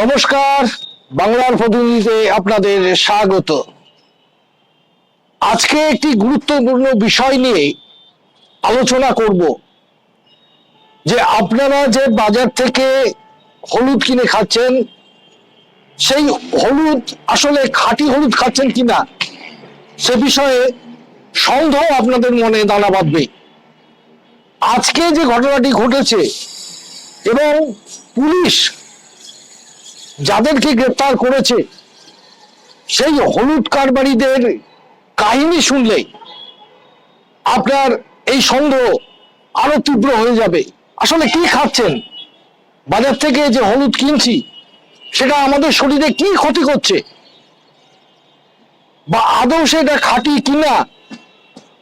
নমস্কার, বাংলার প্রতিনিধিতে আপনাদের স্বাগত। আজকে একটি গুরুত্বপূর্ণ বিষয় নিয়ে আলোচনা করব, যে আপনারা যে বাজার থেকে হলুদ কিনে খাচ্ছেন, সেই হলুদ আসলে খাঁটি হলুদ খাচ্ছেন কিনা, সে বিষয়ে সন্দেহ আপনাদের মনে দানা বাঁধবে। আজকে যে ঘটনাটি ঘটেছে এবং পুলিশ যাদেরকে গ্রেপ্তার করেছে, সেই হলুদ কারবারিদের কাহিনী শুনলে আপনার এই সন্দেহ আরও তীব্র হয়ে যাবে। আসলে কি খাচ্ছেন? বাজার থেকে যে হলুদ কিনছি, সেটা আমাদের শরীরে কি ক্ষতি করছে? বা আদৌ সেটা খাঁটি কিনা?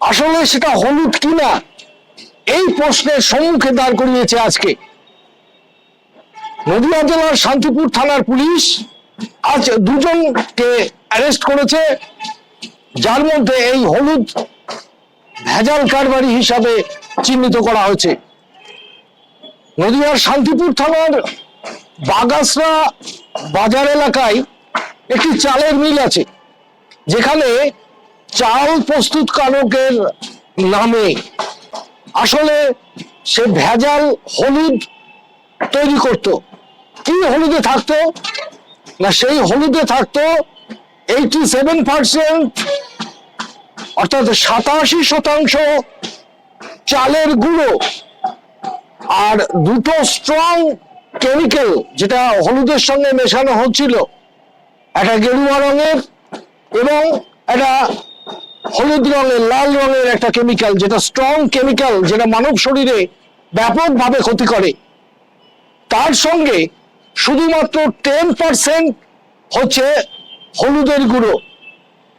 আসলে সেটা হলুদ কিনা? এই প্রশ্নের সম্মুখে দাঁড় করিয়েছে আজকে। নদিয়া জেলার শান্তিপুর থানার পুলিশ আজ দুজনকে অ্যারেস্ট করেছে। যার মধ্যে এই হলুদ ভেজাল কারবারি হিসাবে চিহ্নিত করা হয়েছে। নদিয়ার শান্তিপুর থানার বাগাসরা বাজার এলাকায় একটি চালের মিল আছে, যেখানে চাল প্রস্তুতকারকের নামে। আসলে সে ভেজাল হলুদ তৈরি করত। কি হলুদে থাকতো? না, সেই হলুদে থাকতো এইটি সেভেন পার্সেন্ট অর্থাৎ সাতাশি শতাংশ চালের গুঁড়ো আর দুটো স্ট্রং কেমিক্যাল যেটা হলুদের সঙ্গে মেশানো হচ্ছিল। একটা গেরুয়া রঙের এবং একটা হলুদ রঙের, লাল রঙের একটা কেমিক্যাল যেটা স্ট্রং কেমিক্যাল যেটা মানব শরীরে ব্যাপকভাবে ক্ষতি করে। তার সঙ্গে শুধুমাত্র টেন পার্সেন্ট হচ্ছে হলুদের গুঁড়ো।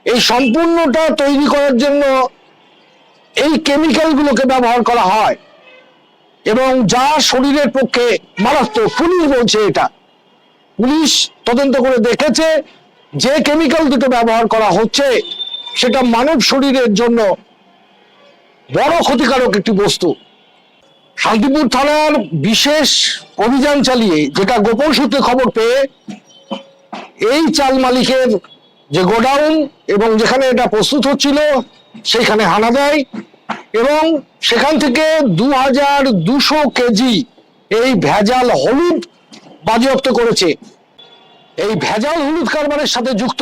এই সম্পূর্ণটা তৈরি করার জন্য এই কেমিক্যালগুলোকে ব্যবহার করা হয়। এবং যা শরীরের পক্ষে মারাত্মক, পুলিশ বলছে এটা। পুলিশ তদন্ত করে দেখেছে যে কেমিক্যাল দুটো ব্যবহার করা হচ্ছে, সেটা মানব শরীরের জন্য বড় ক্ষতিকারক একটি বস্তু। শান্তিপুর থানার বিশেষ অভিযান চালিয়ে যেটা গোপন সূত্রে খবর পেয়ে এই চাল মালিকের যে গোডাউন এবং যেখানে এটা প্রস্তুত হচ্ছিল, সেখানে হানা দেয় এবং সেখান থেকে দু হাজার দুশো কেজি এই ভেজাল হলুদ বাজেয়াপ্ত করেছে। এই ভেজাল হলুদ কারবারের সাথে যুক্ত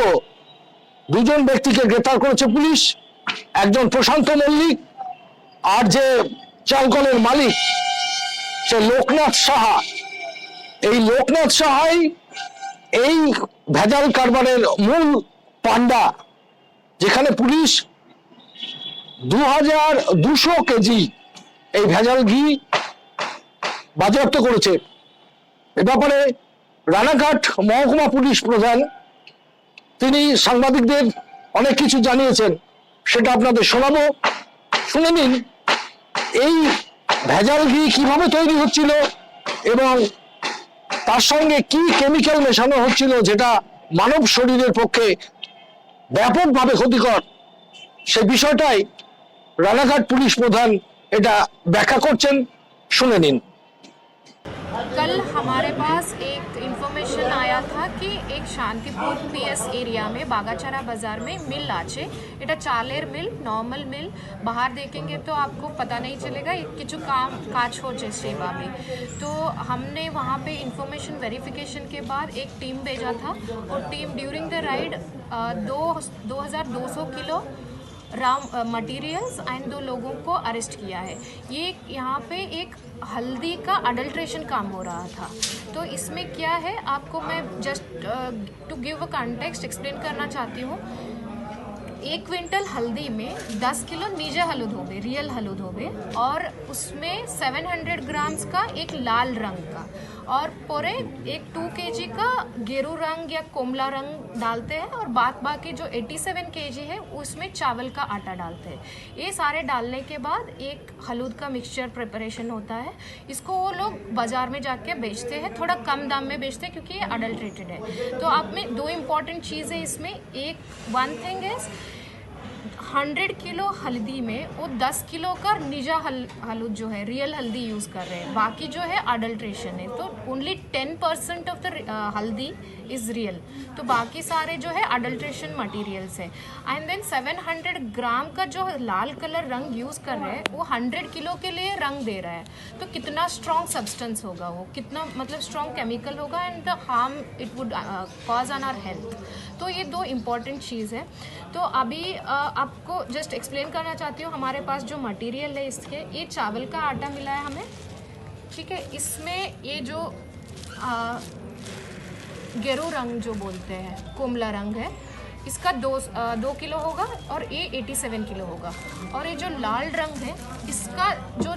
দুজন ব্যক্তিকে গ্রেপ্তার করেছে পুলিশ, একজন প্রশান্ত মল্লিক আর যে চালকলের মালিক, সে লোকনাথ সাহা। এই লোকনাথ সাহাই এই ভেজাল কারবারের মূল পান্ডা যেখানে পুলিশ দু হাজার দুশো কেজি এই ভেজাল ঘি বাজেয়াপ্ত করেছে। এ ব্যাপারে রানাঘাট মহকুমা পুলিশ প্রধান, তিনি সাংবাদিকদের অনেক কিছু জানিয়েছেন, সেটা আপনাদের শোনাবো। শুনে নিন এই ভেজাল ঘি কীভাবে তৈরি হচ্ছিল এবং তার সঙ্গে কি কেমিক্যাল মেশানো হচ্ছিল যেটা মানব শরীরের পক্ষে ব্যাপকভাবে ক্ষতিকর সে বিষয়টাই রানাঘাট পুলিশ প্রধান এটা ব্যাখ্যা করছেন। শুনে নিন। कल हमारे पास एक इन्फॉर्मेशन आया था कि एक शांतिपुर पीएस एरिया में, बागाचारा बाज़ार में मिल आचे इटा चालेर मिल नॉर्मल मिल, बाहर देखेंगे तो आपको पता नहीं चलेगा किचु काम काच हो जाए सेवा में तो हमने वहाँ पे इन्फॉर्मेशन वेरिफिकेशन के बाद एक टीम भेजा था, और टीम ड्यूरिंग द राइड दो दो किलो राम मटेरियल्स एंड दो लोगों को अरेस्ट किया है। ये यहाँ पे एक हल्दी का अडल्ट्रेशन काम हो रहा था। तो इसमें क्या है? आपको मैं just to give a context explain करना चाहती हूँ। एक क्विंटल हल्दी में 10 किलो नीजे हलुद हो गए रियल हलुद हो गए, और उसमें 700 ग्राम्स का एक लाल रंग का। और पूरे एक टू के का गेरू रंग या कोमला रंग डालते हैं और बात बाकी जो 87 केजी है, उसमें चावल का आटा डालते हैं। ये सारे डालने के बाद एक हलूद का मिक्सचर प्रिपरेशन होता है। इसको वो लोग बाज़ार में जाके बेचते हैं, थोड़ा कम दाम में बेचते हैं क्योंकि ये अडल्ट्रेटेड है। तो आप में दो इंपॉर्टेंट चीज़ है इसमें, एक one thing is hundred kilo haldi में वो दस किलो का निजा हल हलूद जो है रियल हल्दी यूज़ कर रहे हैं। बाकी जो है अडल्ट्रेशन है। तो only ten percent of the haldi is real तो बाकी सारे जो है अडल्ट्रेशन मटेरियल्स है। एंड देन 700 ग्राम का जो लाल कलर रंग यूज़ कर रहे हैं वो 100 किलो के लिए रंग दे रहा है। तो कितना स्ट्रॉन्ग सब्सटेंस होगा वो? कितना मतलब स्ट्रॉन्ग केमिकल होगा and the harm it would cause on our health तो ये दो इंपॉर्टेंट चीज़ है। तो अभी अ, आपको जस्ट एक्सप्लेन करना चाहती हूँ। हमारे पास जो मटेरियल है इसके ये चावल का आटा मिला है हमें। ठीक है इसमें ये जो गेरू रंग जो बोलते हैं कोमला रंग है इसका दो अ, दो किलो होगा और ये 87 किलो होगा। और ये जो लाल रंग है इसका जो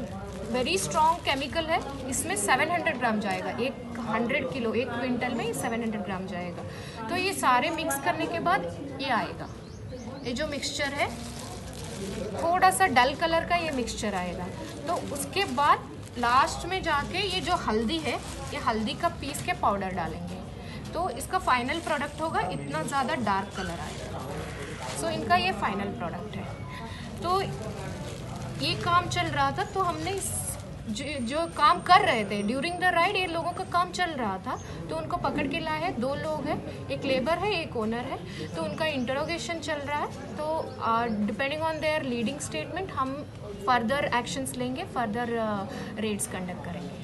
वेरी स्ट्रॉन्ग केमिकल है इसमें 700 ग्राम जाएगा। एक 100 किलो एक क्विंटल में 700 ग्राम जाएगा। तो ये सारे मिक्स करने के बाद ये आएगा। ये जो मिक्सचर है थोड़ा सा डल कलर का ये मिक्सचर आएगा। तो उसके बाद लास्ट में जाके ये जो हल्दी है, ये हल्दी का पीस के पाउडर डालेंगे। तो इसका फाइनल प्रोडक्ट होगा, इतना ज़्यादा डार्क कलर आएगा। सो इनका ये फाइनल प्रोडक्ट है। तो ये काम चल रहा था तो हमने इस जो, जो काम कर रहे थे ड्यूरिंग द राइड ये लोगों का काम चल रहा था तो उनको पकड़ के लाए हैं दो लोग हैं एक लेबर है एक ओनर है तो उनका इंटरोगेशन चल रहा है तो depending on their leading statement हम फर्दर एक्शंस लेंगे फर्दर रेड्स कंडक्ट करेंगे।